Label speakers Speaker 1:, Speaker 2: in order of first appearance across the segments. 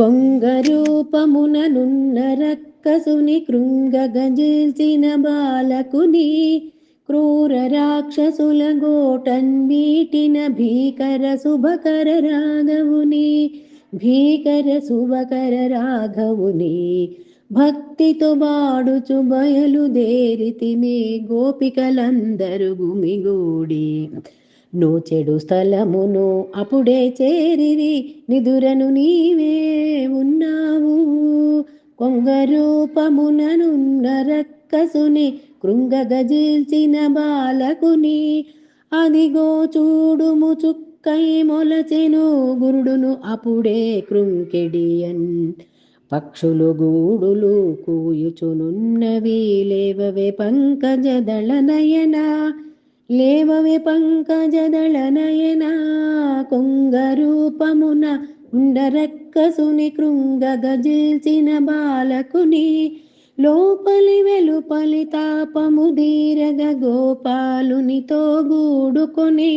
Speaker 1: కొంగరూపముననున్న రక్కసుని కృంగగజిల్చిన బాలకుని క్రూర రాక్షసుల గోటన్వీటిన భీకర శుభకర రాఘవుని భీకర శుభకర రాఘవుని. భక్తితో బాడుచు బయలుదేరితిమే గోపికలందరు గుమిగూడి. నూచెడు స్థలమును అప్పుడే చేరిరి నిదురను నీవే ఉన్నావు. కొంగరూపముననున్న రక్కసుని కృంగగజిల్చిన బాలకుని. అదిగో చూడుము చుక్కై మొలచెను గురుడును అప్పుడే కృంకెడియన్ పక్షులు గూడులు కూయుచునున్నవి లేవవే పంకజదళ నయనా లేవవే పంకజదళనయన కొంగరూపమున ఉండరక్కసుని కృంగగజిల్చిన బాలకుని లోపలి వెలుపలి తాపము దీరగ గోపాలునితో గూడుకొని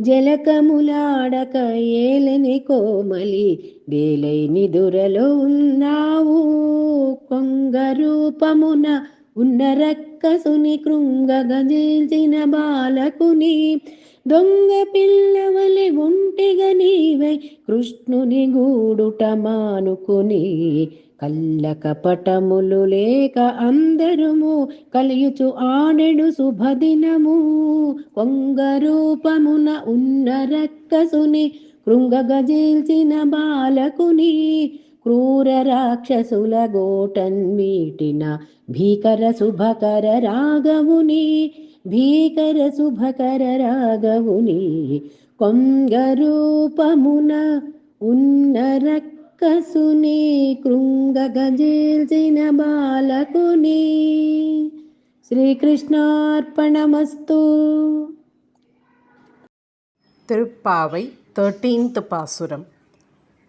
Speaker 1: జలకములాడక ఏలని కోమలి వేలైని దురలో ఉన్నావు కొంగరూపమున ఉన్న రక్కసుని కృంగగజిల్చిన బాలకుని దొంగ పిల్లవలి ఒంటిగా నీవై కృష్ణుని గూడుట మానుకుని కల్ల కపటములు లేక అందరము కలియుచు ఆడెడు శుభదినము. కొంగరూపమున ఉన్న రక్కసుని కృంగగజిల్చిన బాలకుని క్రూర రాక్షసుల గోటన్ మీటిన భీకర శుభకర రాగవుని భీకర శుభకర రాగవుని కొంగరూపమున ఉన్న రక్కసుని కృంగగజిల్చిన బాలకుని శ్రీకృష్ణార్పణమస్తు
Speaker 2: திருப்பாவை தேர்ட்டீன்த் பாசுரம்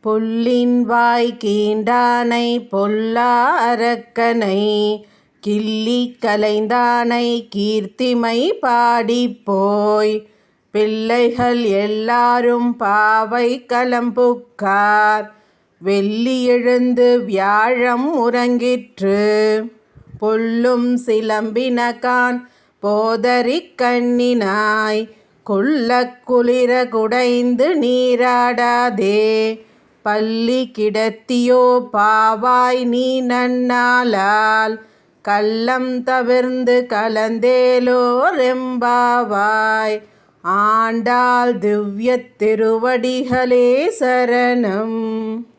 Speaker 2: புல்லின் வாய் கீண்டானை பொல்லா அரக்கனை கிள்ளி கலைந்தானை கீர்த்திமை பாடிப்போய் பிள்ளைகள் எல்லாரும் பாவை கலம்புக்கார். வெள்ளி எழுந்து வியாழம் உறங்கிற்று. பொல்லும் சிலம்பினகான் போதறி கண்ணினாய். குள்ள குளிர குடைந்து நீராடாதே. பள்ளி கிடத்தியோ பாவாய் நீ நன்னாளால். கள்ளம் தவிர்ந்து கலந்தேலோ ரெம்பாவாய். ஆண்டாள் திவ்ய திருவடிகளே சரணம்.